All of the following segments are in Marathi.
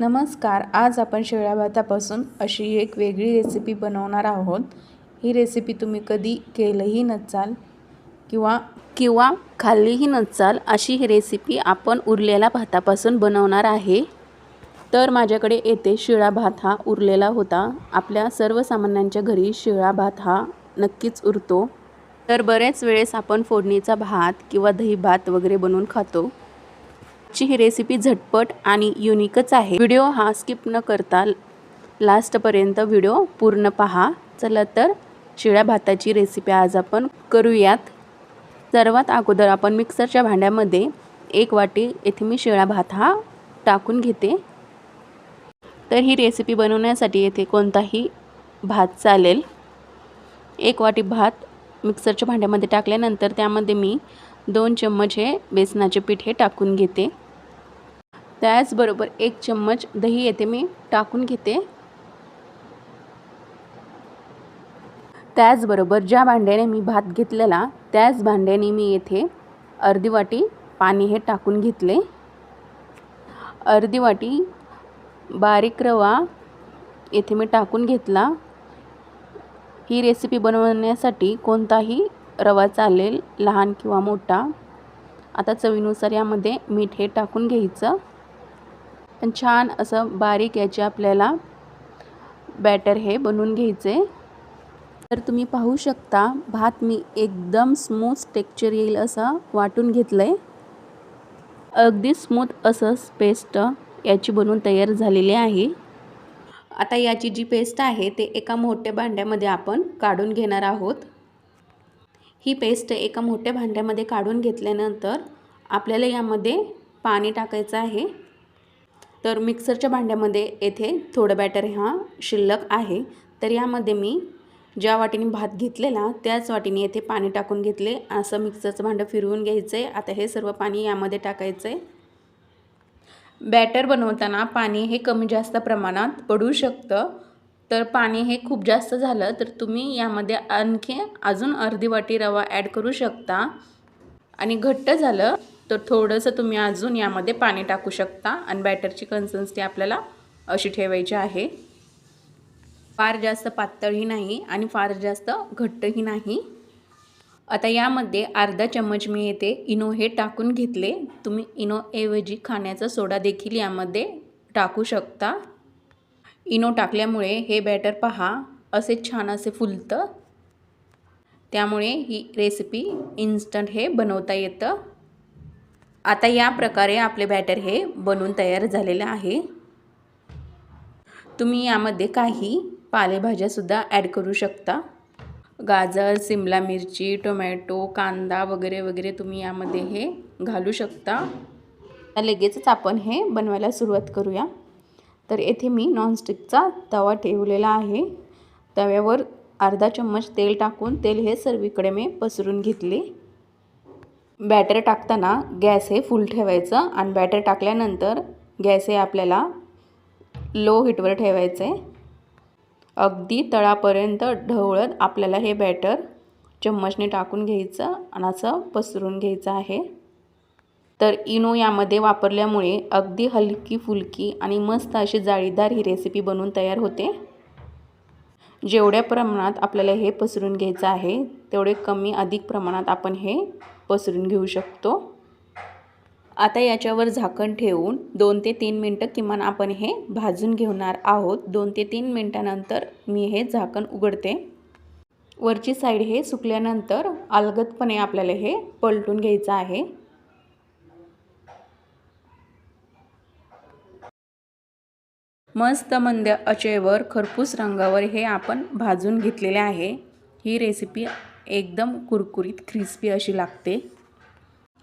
नमस्कार आज आपण शेळ्या भातापासून अशी एक वेगळी रेसिपी बनवणार आहोत. ही रेसिपी तुम्ही कधी केलंही नसाल किंवा किंवा खाल्लीही नसाल अशी ही रेसिपी आपण उरलेल्या भातापासून बनवणार आहे. तर माझ्याकडे येथे शिळा भात हा उरलेला होता. आपल्या सर्वसामान्यांच्या घरी शिळा भात हा नक्कीच उरतो. तर बऱ्याच वेळेस आपण फोडणीचा भात किंवा दही भात वगैरे बनवून खातो. ची ही रेसिपी झटपट आणि युनिकच आहे. व्हिडिओ हा स्किप न करता लास्टपर्यंत व्हिडिओ पूर्ण पहा. चला तर शिळ्या भाताची रेसिपी आज आपण करूयात. सर्वात अगोदर आपण मिक्सरच्या भांड्यामध्ये एक वाटी येथे मी शिळा भात हा टाकून घेते. तर ही रेसिपी बनवण्यासाठी येथे कोणताही भात चालेल. एक वाटी भात मिक्सरच्या भांड्यामध्ये टाकल्यानंतर त्यामध्ये मी दोन चम्मच हे बेसनाचे पीठ हे टाकून घेते. त्याचबरोबर एक चम्मच दही येथे मी टाकून घेते. त्याचबरोबर ज्या भांड्याने मी भात घेतलेला त्याच भांड्याने मी येथे अर्धी वाटी पाणी हे टाकून घेतले. अर्धी वाटी बारीक रवा येथे मी टाकून घेतला. ही रेसिपी बनवण्यासाठी कोणताही रवा चालेल लहान किंवा मोठा. आता चवीनुसार यामध्ये मीठ हे टाकून घ्यायचं. पण छान असं बारीक याचे आपल्याला बॅटर हे बनवून घ्यायचे. तर तुम्ही पाहू शकता भात मी एकदम स्मूथ टेक्चर येईल असं वाटून घेतलं आहे अगदी स्मूथ असं पेस्ट याची बनवून तयार झालेली आहे. आता याची जी पेस्ट आहे ते एका मोठ्या भांड्यामध्ये आपण काढून घेणार आहोत. ही पेस्ट एका मोठ्या भांड्यामध्ये काढून घेतल्यानंतर आपल्याला यामध्ये पाणी टाकायचं आहे. तर मिक्सरच्या भांड्यामध्ये येथे थोडं बॅटर हा शिल्लक आहे. तर यामध्ये मी ज्या वाटीने भात घेतलेला त्याच वाटीने येथे पाणी टाकून घेतले. असं मिक्सरचं भांडं फिरवून घ्यायचं आहे आता हे सर्व पाणी यामध्ये टाकायचं आहे बॅटर बनवताना पाणी हे कमी जास्त प्रमाणात पडू शकतं. तर पाणी हे खूप जास्त झालं तर तुम्ही यामध्ये आणखी अजून अर्धी वाटी रवा ॲड करू शकता. आणि घट्ट झालं तर थोडंसं तुम्ही अजून यामध्ये पाणी टाकू शकता. आणि बॅटरची कन्सिस्टन्सी आपल्याला अशी ठेवायची आहे. फार जास्त पातळही नाही आणि फार जास्त घट्टही नाही. आता यामध्ये अर्धा चम्मच मी येते इनो हे टाकून घेतले. तुम्ही इनोऐवजी खाण्याचा सोडा देखील यामध्ये टाकू शकता. इनो टाकल्यामुळे हे बॅटर पहा असे छान असे फुलतं. त्यामुळे ही रेसिपी इन्स्टंट हे बनवता येतं. आता या प्रकारे आपले बॅटर हे बनवून तयार झालेलं आहे. तुम्ही यामध्ये काही पालेभाज्यासुद्धा ॲड करू शकता. गाजर सिमला मिरची टोमॅटो कांदा वगैरे वगैरे तुम्ही यामध्ये हे घालू शकता. लगेचच आपण हे बनवायला सुरुवात करूया. तर येथे मी नॉनस्टिकचा तवा ठेवलेला आहे. तव्यावर अर्धा चम्मच तेल टाकून तेल हे सर्वीकडे मी पसरून घेतले. बॅटर टाकताना गॅस हे फुल ठेवायचं आणि बॅटर टाकल्यानंतर गॅस हे आपल्याला लो हीटवर ठेवायचं आहे अगदी तळापर्यंत ढवळत आपल्याला हे बॅटर चम्मचने टाकून घ्यायचं आणि असं पसरून घ्यायचं आहे. तर इनो यामध्ये वापरल्यामुळे अगदी हलकी फुलकी आणि मस्त अशी जाळीदार ही रेसिपी बनवून तयार होते. जेवढ्या प्रमाणात आपल्याला हे पसरून घ्यायचं आहे तेवढे कमी अधिक प्रमाणात आपण हे पसरून घेऊ शकतो. आता याच्यावर झाकण ठेवून दोन ते तीन मिनटं किमान आपण हे भाजून घेणार आहोत. दोन ते तीन मिनटानंतर मी हे झाकण उघडते. वरची साईड हे सुकल्यानंतर अलगदपणे आपल्याला हे पलटून घ्यायचं आहे. मस्त मंद अचेवर खरपूस रंगावर हे आपण भाजून घेतलेले आहे. ही रेसिपी एकदम कुरकुरीत क्रिस्पी अशी लागते.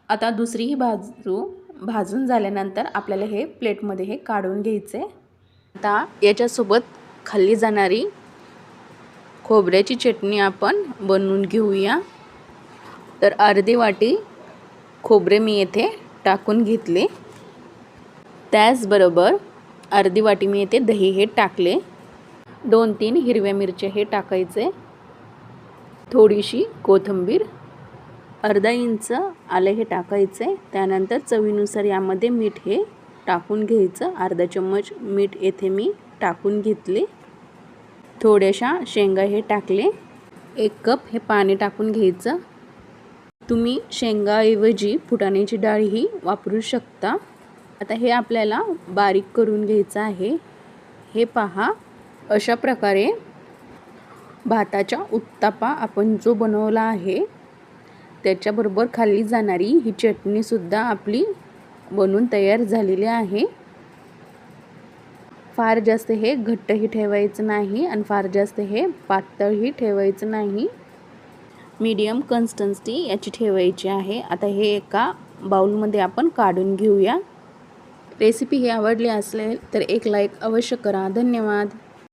आता दुसरीही बाजू भाजून झाल्यानंतर आपल्याला हे प्लेटमध्ये हे काढून घ्यायचे. आता याच्यासोबत खाल्ली जाणारी खोबऱ्याची चटणी आपण बनवून घेऊया. तर अर्धी वाटी खोबरे मी येथे टाकून घेतले. त्याचबरोबर अर्धी वाटी मी येथे दही हे टाकले. दोन तीन हिरव्या मिरच्या हे टाकायचे. थोडीशी कोथिंबीर अर्धा इंच आलं हे टाकायचं आहे त्यानंतर चवीनुसार यामध्ये मीठ हे टाकून घ्यायचं. अर्धा चम्मच मीठ येथे मी टाकून घेतले. थोड्याशा शेंगा हे टाकले. एक कप हे पाणी टाकून घ्यायचं. तुम्ही शेंगाऐवजी फुटाण्याची डाळही वापरू शकता. आता हे आपल्याला बारीक करून घ्यायचं आहे. हे पहा अशा प्रकारे भाताच्या उत्तापा आपण जो बनवला आहे त्याच्याबरोबर खाल्ली जाणारी ही चटणीसुद्धा आपली बनून तयार झालेली आहे. फार जास्त हे घट्टही ठेवायचं नाही आणि फार जास्त हे पातळही ठेवायचं नाही. मीडियम कन्स्टन्सी याची ठेवायची आहे. आता हे एका बाउलमध्ये आपण काढून घेऊया. रेसिपी ही आवडली असेल तर एक लाईक अवश्य करा. धन्यवाद.